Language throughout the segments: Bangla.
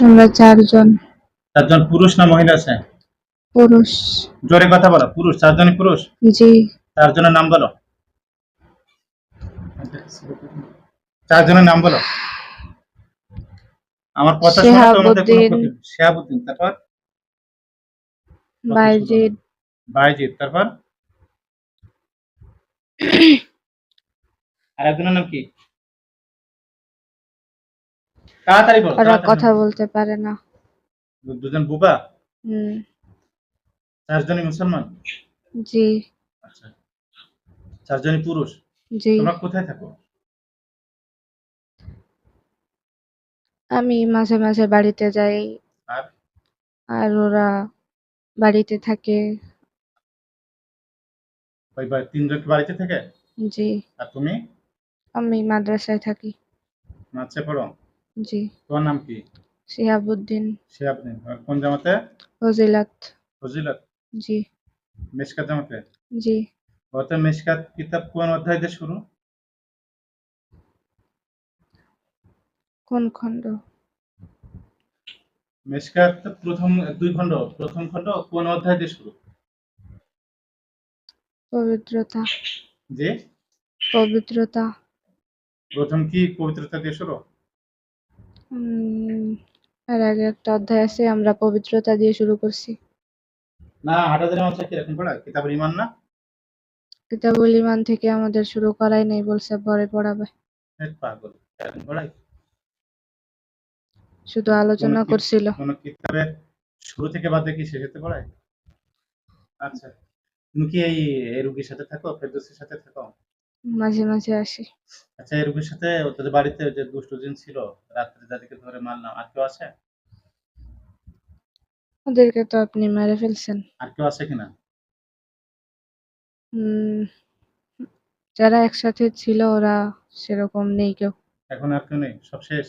আমরা চারজন। চারজন পুরুষ না মহিলা আছে? পুরুষ। জোরে কথা বলো পুরুষ চারজনই পুরুষ? জি। চারজনের নাম বলো। চারজনের নাম বলো। আমার কথা শোনা তোমাদের কোনো শিহাবুদ্দিন। তারপর? বাইজিদ বাইজিৎ তারপর? আর একজনের নাম কি? তাড়াতাড়ি বলো ওরা কথা বলতে পারে না। দুজন বুবা? হুম। চারজনই মুসলমান? জি। আচ্ছা। চারজনই পুরুষ? জি। তোমরা কোথায় থাকো? আমি মাঝে মাঝে বাড়িতে যাই। আর? আর ওরা বাড়িতে থাকে। ওই বা- তিনজন কি বাড়িতে থেকে? জি। আর তুমি? আমি মাদ্রাসায় থাকি। মাছে পড়ো? জি। তোমার নাম কি? শিহাবুদ্দিন। শিহাবুদ্দিন। কোন জামাতে? ফজিলাত। ফজিলত? জি। মেশকাত জামাতে? জি। বলতে মেশকাত কিতাব কোন অধ্যায় দিয়ে শুরু? কোন খণ্ড? মেশকাত প্রথম দুই খণ্ড। প্রথম খণ্ড কোন অধ্যায় দিয়ে শুরু? পবিত্রতা। যে পবিত্রতা। প্রথম কি পবিত্রতা দিয়ে শুরু? আর আগে একটা অধ্যায় আছে আমরা পবিত্রতা দিয়ে শুরু করছি। না হাটাদের মাসে কীরকম পড়া? কিতাবের ইমান না? কিতাবুল ইমান থেকে আমাদের শুরু করাই নেই বলছে পরে পড়াবে। পাগল এরকম পড়াই? শুধু আলোচনা করছিল। কোন কিতাবের শুরু থেকে বাদ কি শেষেতে পড়ায় আচ্ছা। তুমি কি এই এই রুগীর সাথে থাকো ফেরদৌসির সাথে থাকো? মাঝে মাঝে আসি। আচ্ছা এই রুগীর সাথে তোদের বাড়িতে যে দুষ্ট দিন ছিল রাত্রে যাদেরকে ধরে মারলাম আর কেউ আছে? ওদেরকে তো আপনি মেরে ফেলছেন। আর কেউ আছে কিনা? যারা একসাথে ছিল ওরা সেরকম নেই কেউ। এখন আর কেউ নেই? সব শেষ?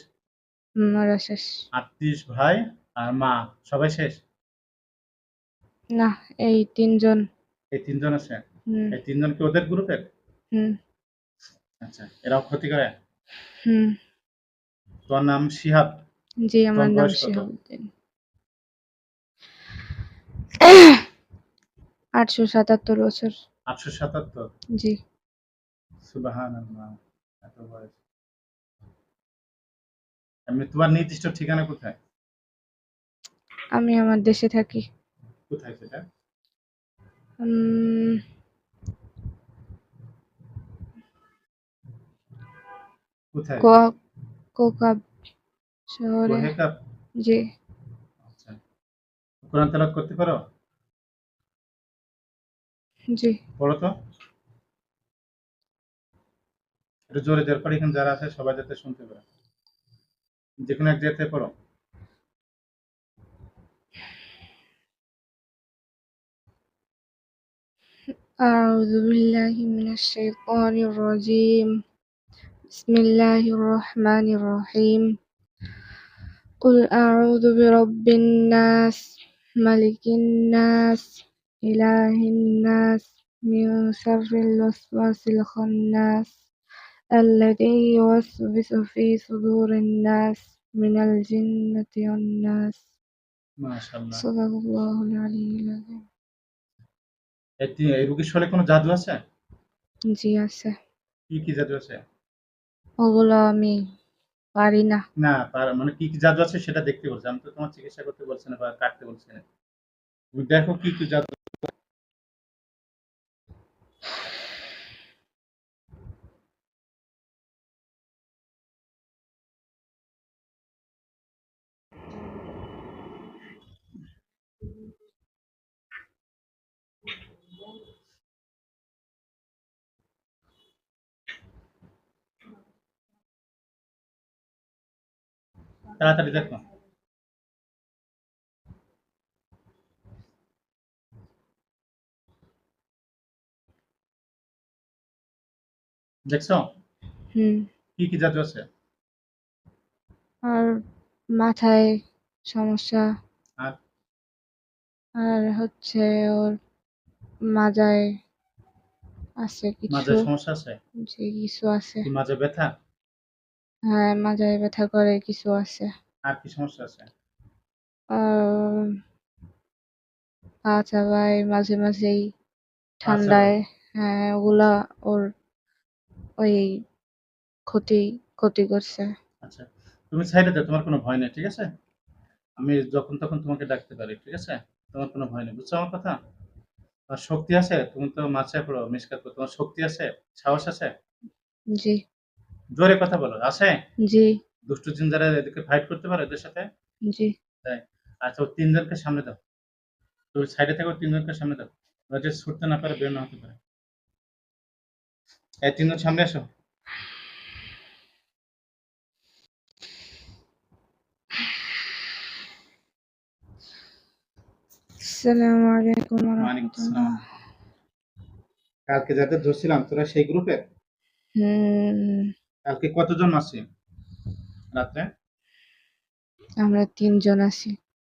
হুম, ওরা শেষ। আটত্রিশ ভাই আর মা সবাই শেষ? না এই তিনজন। এই তিনজন আছে? হুম। এই তিনজন কি ওদের গ্রুপের হুম। আচ্ছা এরাও ক্ষতি করে? হুম। তোমার নাম শিহাব? জি আমার তোমার নাম বয়স কত? শিহাবুদ্দিন। আটশো সাতাত্তর বছর। আটশো সাতাত্তর? জি। সুবাহান এত বয়স। এমনি তোমার নির্দিষ্ট ঠিকানা কোথায়? আমি আমার দেশে থাকি। কোথায় সেটা? উম, কোথায় কোয়া- কোকাব শহরে কোহেকাপ জি আচ্ছা কোরআন তেলাওয়াত করতে পারো জি পড়ো তো একটু জোরে জোর করে এখানে যারা আছে সবাই যাতে শুনতে পারে যে কোনো এক জায়গাতে পড়ো أعوذ بالله من الشيطان الرجيم بسم الله الرحمن الرحيم قل أعوذ برب الناس ملك الناس إله الناس من شر الوسواس الخناس الذي يوسوس في صدور الناس من الجنة والناس মাশাআল্লাহ صدق الله العلي العظيم এই তি- এই রুগীর শরীরে কোনো জাদু আছে জি আছে কি কি জাদু আছে ওগুলো আমি পারি না। না মানে কি কি জাদু আছে সেটা দেখতে বলছে। আমি তো তোমার চিকিৎসা করতে বলছি না বা কাটতে বলছি না। তুমি দেখো কি কি জাদু। তাড়াতাড়ি দেখো। দেখছ? হুম। কি কি জাদু আছে? আর মাথায় সমস্যা। আর? আর হচ্ছে ওর মাজায় আছে কিছু। মাঝে সমস্যা আছে? যে কিছু আছে। কি মাঝে ব্যথা? হ্যাঁ মাজায় ব্যথা করে কিছু আছে। আর কি সমস্যা আছে? আর পা চাবায় মাঝে মাঝেই ঠান্ডায় হ্যাঁ ওগুলা ওর ওই ক্ষতি ক্ষতি করছে। আচ্ছা তুমি সাইডে দাও তোমার কোনো ভয় নেই ঠিক আছে? আমি যখন তখন তোমাকে ডাকতে পারি ঠিক আছে? তোমার কোনো ভয় নেই বুঝছ আমার কথা? তোমার শক্তি আছে তুমি তো মাছে পড়ো মিসকাত করো তোমার শক্তি আছে? সাহস আছে? জি। জোরে কথা বলো আছে? জি। দুষ্টু জিনজারা এদেরকে ফাইট করতে পারো এদের সাথে? জি। তাই? আচ্ছা ও তিনজনকে সামনে দাও। তুমি সাইডে থেকে ওর তিনজনকে সামনে দাও। ওরা যে ছুটতে না পারে বের না হতে পারে। এই তিনজন সামনে এসো আসসালামু আলাইকুম ওয়া রাহমাতুল্লাহ কালকে যাদের ধরছিলাম তোরা সেই গ্রুপে হুম। কালকে কতজন আছে? রাত্রে আমরা তিনজন আছি।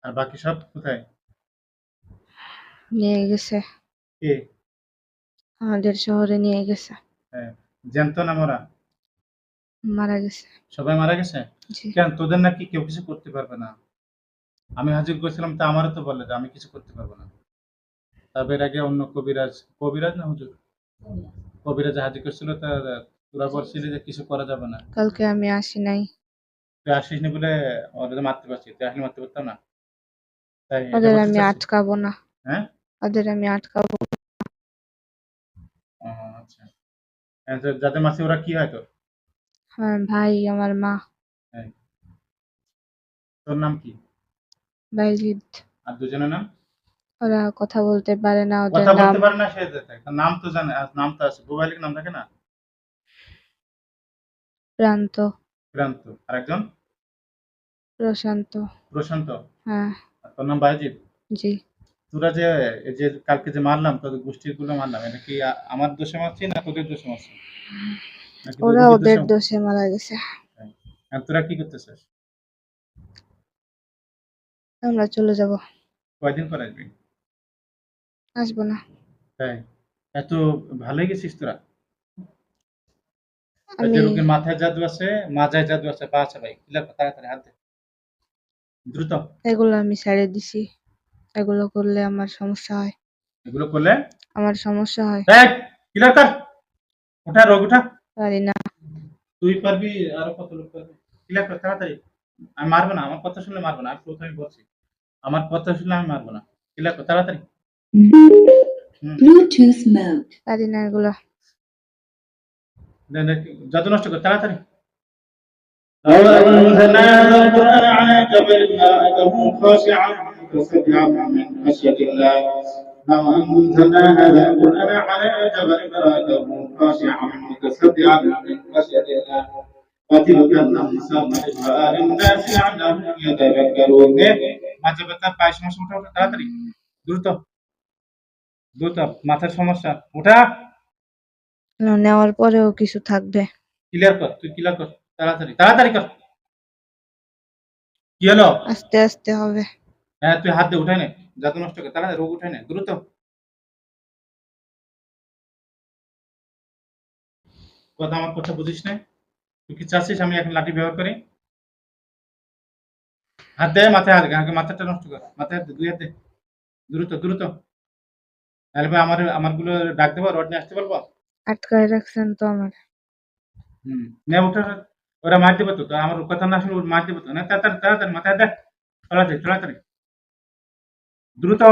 আর বাকি সব কোথায়? নিয়ে গেছে। কে? আমাদের শহরে নিয়ে গেছে। জ্যান্ত না মরা? মারা গেছে। সবাই মারা গেছে? জি। কেন তোদের নাকি কেউ কিছু করতে পারবে না? আমি হাজির করেছিলাম তা আমারও তো বলে যে আমি কিছু করতে পারব না। তবে এর আগে অন্য কবিরাজ কবিরাজ না হুজুর? কবিরাজ হাজির করছিল তা বলছিলি যে কিছু করা যাবে না। কালকে আমি আসি নাই। তুই আসিস নি বলে ওদের মারতে পারছি তুই আসলে মারতে পারতাম না? তাই এটা ওদের বলতে আমি? আটকাবো না। হ্যাঁ? ওদের আমি আটকাবো ও, আচ্ছা। হ্যাঁ, তো যাদের মাসে ওরা কি হয় তোর? আমার ভাই আমার মা। তোর নাম কি? বাইজিদ। আর দুজনের নাম? ওরা কথা বলতে পারে না ওদের কথা নাম। বলতে পারে না সে নাম তো জানে আর নাম তো আছে। মোবাইলে নাম থাকে না? প্রান্ত ক্রান্ত। আর একজন প্রশান্ত। প্রশান্ত? হ্যাঁ। আর তোর নাম বাইজিৎ জি। তোরা যে এই যে কালকে যে মারলাম তোদের গোষ্ঠীরগুলো মারলাম এটা কি আ- আমার দোষে মারছি না তোদের দোষে মারছি নাকি ওরা তোদের ওদের দোষে? দোষে মারা গেছে। আর তোরা কি করতেছিস? আমরা চলে যাব। কয়দিন পর আসবি? আসব না। তাই? এত ভালোই গেছিস তোরা। আমি রোগীর মাথায় জাদু আছে মাজায় জাদু আছে পা আছে ভাই কিলা তাড়াতাড়ি হাত দ্রুত। এগুলো আমি ছেড়ে দিছি। এগুলো করলে আমার সমস্যা হয়। এগুলো করলে? আমার সমস্যা হয়। এই কিলার কর। ওঠা রোগ উঠা। পারি না। তুই পারবি আরও কত লোক পারবে? ক্লিয়ার কর তাড়াতাড়ি। আমি মারবো না আমার কথা শুনলে মারবো না আমি প্রথমে বলছি। আমার কথা শুনলে আমি মারবো না। ক্লিয়ার কর তাড়াতাড়ি। Bluetooth mode. পারি না এগুলো। দে- দে, জাদু নষ্ট কর তাড়াতাড়ি لو أنزلنا هذا القرآن على جبل لرأيته خاشعا متصدعا من خشية الله لو أنزلنا هذا القرآن على جبل لرأيته خاشعا متصدعا من خشية الله وتلك الأمثال نضربها للناس لعلهم يتذكرون মাঝে ব্যথা পায়ের সমস্যা উঠা উঠা তাড়াতাড়ি দ্রুত দ্রুত মাথার সমস্যা নেওয়ার পরেও কিছু থাকবে। ক্লিয়ার কর তুই ক্লিয়ার কর তাড়াতাড়ি তাড়াতাড়ি কর। কি হলো? আস্তে আস্তে হবে। হ্যাঁ তুই হাত দিয়ে উঠাই নে। জাদু নষ্ট কর তাড়াতাড়ি রোগ উঠাই নে দ্রুত। কথা আমার কথা বুঝিস না তুই কি চাচ্ছিস আমি এখন লাঠি ব্যবহার করি? হাত দে মাথায় হাত আগে মাথাটা নষ্ট কর। মাথায় হাত দে, দুই হাত দে। দ্রুত দ্রুত। তাহলে ভাই আমার আমারগুলো ডাক দেবো রড নিয়ে আসতে পারব আটকায় রাখছেন তো আমার হুম নে উঠে ওরা মার দেবো তো তো আমার কথা না শুনে ওরা মার দেবো তো না তাড়াতাড়ি তাড়াতাড়ি মাথায় দেখ তাড়াতাড়ি তাড়াতাড়ি দ্রুত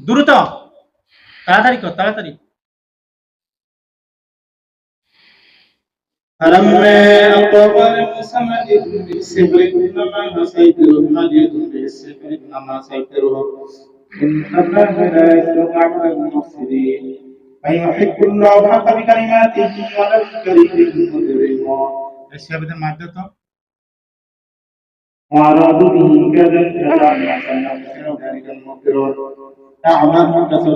দ্রুত তাড়াতাড়ি কর তাড়াতাড়ি فلما أقبل بسمد بالسحر إنما سيطره مجد بالسحر إنما سيطره إنما هناك على المصرين فيحب الله الحق بكلماته ولو كره المجرمون الشاب ده مادته وأرادوا به كذا كذا حسنا ذلك المغفرون أعمال كسر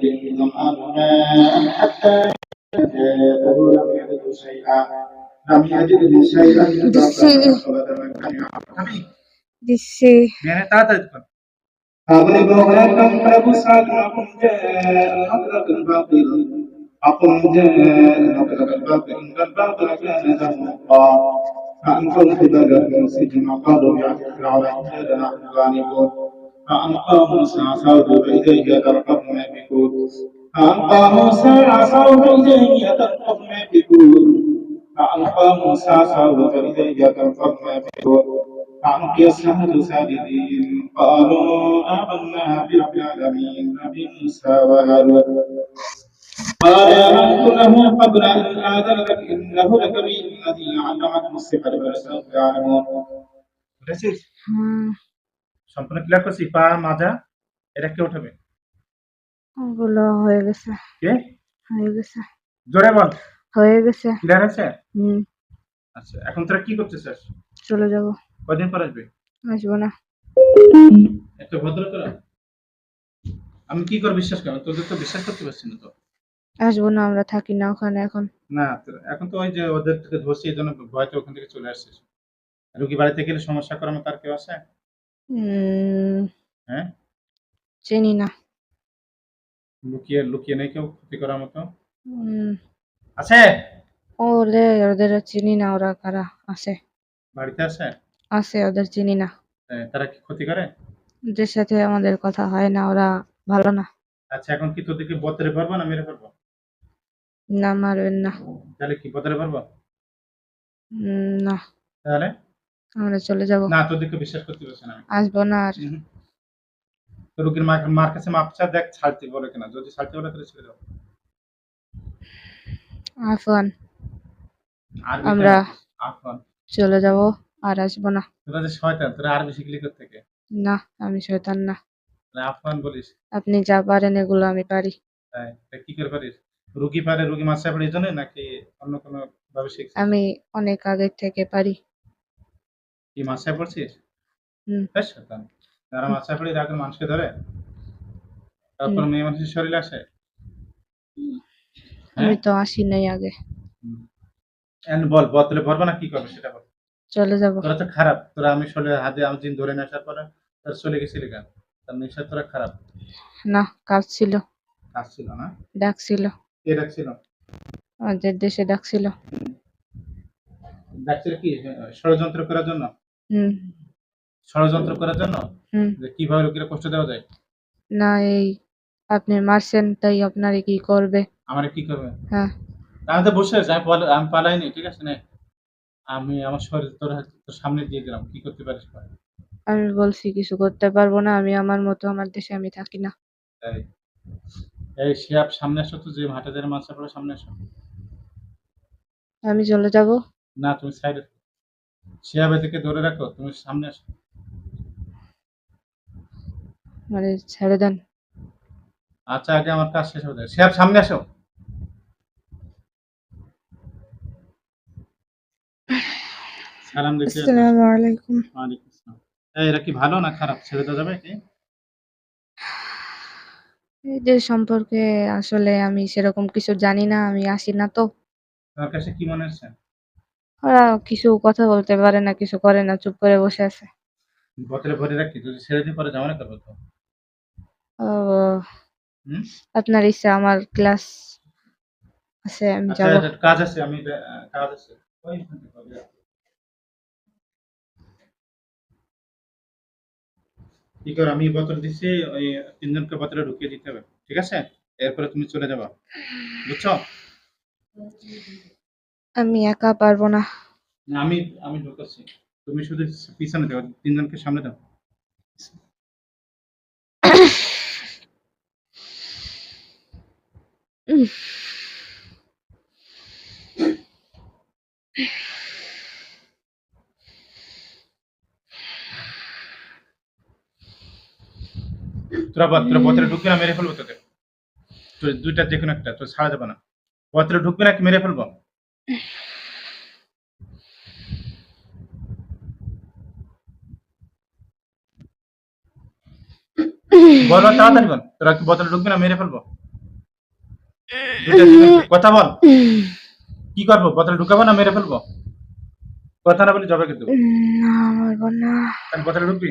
بيد ظمآن ماء حتى جاءه لم يجد شيئا لم يجد شيئا فبدل من كان يعبد This is. أغلبوا لكم فبسعتكم جاء أغلب الباطل أقم جاء أغلب الباطل إن الباطل كان زهوقا فأنقذوا بدر من السجن وقالوا بعد فرعون إنا نحن غالبون فألقى موسى عصاه فإذا هي تلقف ما يفكون فألقى موسى عصاه فإذا هي تلقف ما يفكون فألقى موسى عصاه فإذا هي تلقف ما يفكون فألقي السحرة ساجدين قالوا آمنا برب العالمين رب موسى وهارون قال آمنت له قبل أن آذن لك إنه لكبير الذي علمكم السحر فلسوف تعلمون বুঝেছিস হুম সম্পূর্ণ ক্লিয়ার করছি পা মাজা এটা কে উঠাবে ওগুলো হয়ে গেছে কে হয়ে গেছে জোরে বল হয়ে গেছে ক্লিয়ার আছে হুম আচ্ছা এখন তোরা কি করতেছিস চলে যাব কদিন পর আসবে আসবো না একটা ভদ্র তোরা আমি কি করে বিশ্বাস করব তোদের তো বিশ্বাস করতে পারছি না তো। আসব না আমরা থাকি না ওখানে এখন। না এখন তো ওই যে ওদের থেকে এই জন্য ভয়তে ওখান থেকে চলে আসছিস রুগী বাড়িতে গেলে সমস্যা করার মতো আর কেউ আছে? হ্যাঁ? চিনি না। লুকিয়ে লুকিয়ে নেই কেউ ক্ষতি করার মতো? আছে? ওরে ওদের চিনি না ওরা কারা আছে? বাড়িতে আছে? আছে ওদের চিনি না। তারা কি ক্ষতি করে? ওদের সাথে আমাদের কথা হয় না ওরা ভালো না। আচ্ছা এখন কি তোদেরকে বতরে পারব না মেরে পারব? না মারবেন না। তাহলে কি বতরে পারব? উম, না। তাহলে? আমরা চলে যাব। না তোদেরকে বিশ্বাস করতে পারছি না আমি। আসব না আর। হুম। তো রুগীর মা মার কাছে মাপচা দেখ ছাড়তে বলে কিনা। যদি ছাড়তে বলে তাহলে ছেড়ে দাও। আর আমরা আফগান। চলে যাব। আর আসব না। তোরা যে শয়তান তোরা আরবি শিখলি থেকে না আমি শয়তান না। আফগান বলিস। আপনি যা পারেন এগুলো আমি পারি। তাই তা কি করে পারিস? রুগী পারে রুগী মাসা পড়ে জন্য নাকি অন্য কোনো ভাবে শিখছিস? আমি অনেক আগে থেকে পারি। কি মাসায় পড়ছিস? হুম। বেশ শয়তান যারা মাসায় পড়ে রাখেন মানুষকে ধরে? তারপর মেয়ে মানুষের শরীর আসে? আমি তো আসি নাই আগে। বল বদলে পারব না কি করবে সেটা বল। চলে যাব। তোরা তো খারাপ তোরা আমি শরীরে হাতে আমি দিন ধরে নেশার পরে তোরা চলে গেছিলি কেন? তার নেশা তোরা খারাপ? না কাজ ছিল। কাজ ছিল না? ডাকছিল কে ডাকছিল আমাদের দেশে ডাকছিল ডাকছিল কি? ষড়যন্ত্র করার জন্য? হুম। ষড়যন্ত্র করার জন্য? হুম। যে কীভাবে লোকেরা কষ্ট দেওয়া যায়? না এই আপনি মারছেন তাই আপনারে কি করবে? আমার কি করবে? হ্যাঁ। আমি তো বসে আছি আমি পালাইনি ঠিক আছে না? আমি আমার শরীর তোর তোর সামনে দিয়ে দিলাম কি করতে পারিস কর। আমি বলছি কিছু করতে পারব না আমি আমার মতো আমার দেশে আমি থাকি না। তাই এই শিয়াব সামনে আসো তো যে হাটে যারা মাছ পড়ে সামনে আসো। আমি চলে যাব? না তুমি সাইডে শিয়াব এদিকে ধরে রাখো তুমি সামনে আসো। মানে ছেড়ে দেন। আচ্ছা আগে আমার কাজ শেষ হয়ে যায় শিয়াব সামনে আসো। সালাম দেখি আসসালামু আলাইকুম। ওয়ালাইকুম আসসালাম। এরা কি ভালো না খারাপ? ছেড়ে দেওয়া যাবে কি? এদের সম্পর্কে আসলে আমি সেরকম কিছু জানি না আমি আসি না তো। তোমার কাছে কি মনে হচ্ছে ওরা কিছু কথা বলতে পারে না কিছু করে না চুপ করে বসে আছে। বোতলে ভরে রাখি যদি ছেড়ে পরে করব তো। হুম? আপনার ইচ্ছা আমার ক্লাস আছে আমি আচ্ছা যাব। কাজ আছে আমি আহ, কাজ আছে। ওইখান থেকে হবে। কি করে আমি বোতল দিচ্ছি ওই তিনজনকে বোতলে ঢুকিয়ে দিতে হবে। ঠিক আছে? এরপরে তুমি চলে যাবা। বুঝছ? আমি একা পারব না। না, আমি আমি ঢুকাচ্ছি তুমি শুধু পিছনে দাও তিনজনকে সামনে দাও। উম, তোরা বল তোরা বোতলে ঢুকবি না মেরে ফেলব তোকে। তোর দুইটা যে কোনো একটা তোর ছাড়া যাবে না। বোতলে ঢুকবি না কি মেরে ফেলব। বলো তাড়াতাড়ি বল। তোরা কি বোতলে ঢুকবি না মেরে ফেলব? কথা বল। কি করব? বোতলে ঢুকাবো না মেরে ফেলব? কথা না বলি জবে কিন্তু। না না। বোতলে ঢুকবি?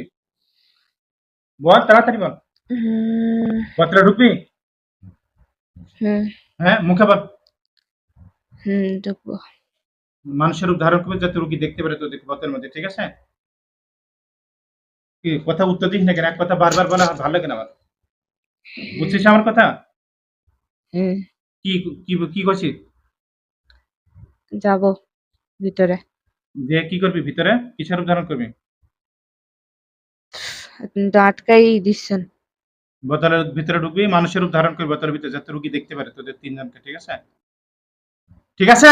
বল তাড়াতাড়ি বল। বোতলে ঢুকবি হ্যাঁ মুখে বল। হুম ঢুকবো মানুষের রূপ ধারণ করবে যাতে রুগী দেখতে পারে তোদের পথের মধ্যে ঠিক আছে? কি কথা উত্তর দিস না কেন? এক কথা বারবার বলা ভালো লাগে না আমার। বুঝছিস আমার কথা? কি কি কি করছিস? যাব ভিতরে। যে কি করবি ভিতরে? কিসের রূপ ধারণ করবি? আপনি তো আটকাই দিচ্ছেন। বোতলের ভিতরে ঢুকবি মানুষের রূপ ধারণ করবি বোতলের ভিতরে যাতে রুগী দেখতে পারে তোদের তিনজনকে ঠিক আছে? ঠিক আছে।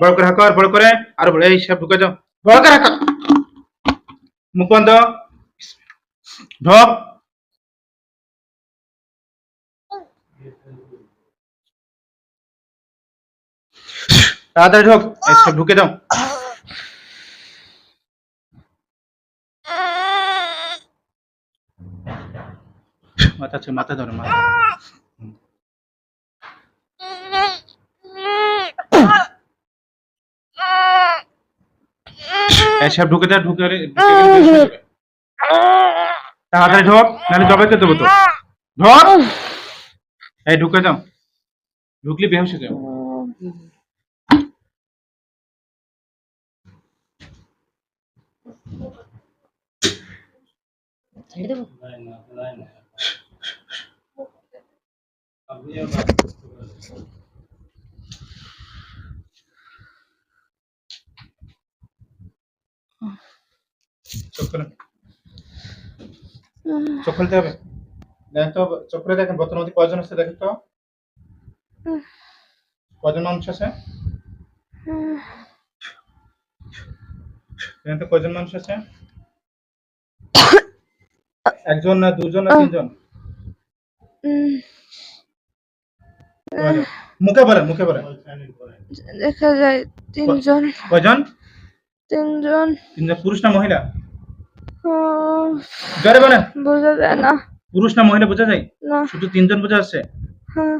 বড় করে হাঁকর বড় করে আর বড় এই সব ঢুকে যাও। বড় করে হাঁকর মুখ বন্ধ। ঢোক। তাড়াতাড়ি ঢোক সব ঢুকে দাও মাথা মাথা ধরে, মাথা। ঢুকে দাও ঢুকে। তাড়াতাড়ি ঢোক, নাহলে জবাইকে দেবো তো। ঢোক! এই ঢুকে যাও। ঢুকলি বেহস যাও চোখ খুলেন চোখ খুলতে হবে দেখেন তো চোখ দেখেন মধ্যে কয়জন আছে দেখেন তো কয়জন মানুষ আছে তো মানুষ আছে একজন না দুজন না তিনজন? মুখে বলেন মুখে বলেন। দেখা যায় তিনজন। কয়জন? তিনজন। তিনজন পুরুষ না মহিলা? জোরে বলেন। বোঝা যায় না। পুরুষ না মহিলা বোঝা যায়? না। শুধু তিনজন বোঝা যাচ্ছে? হ্যাঁ।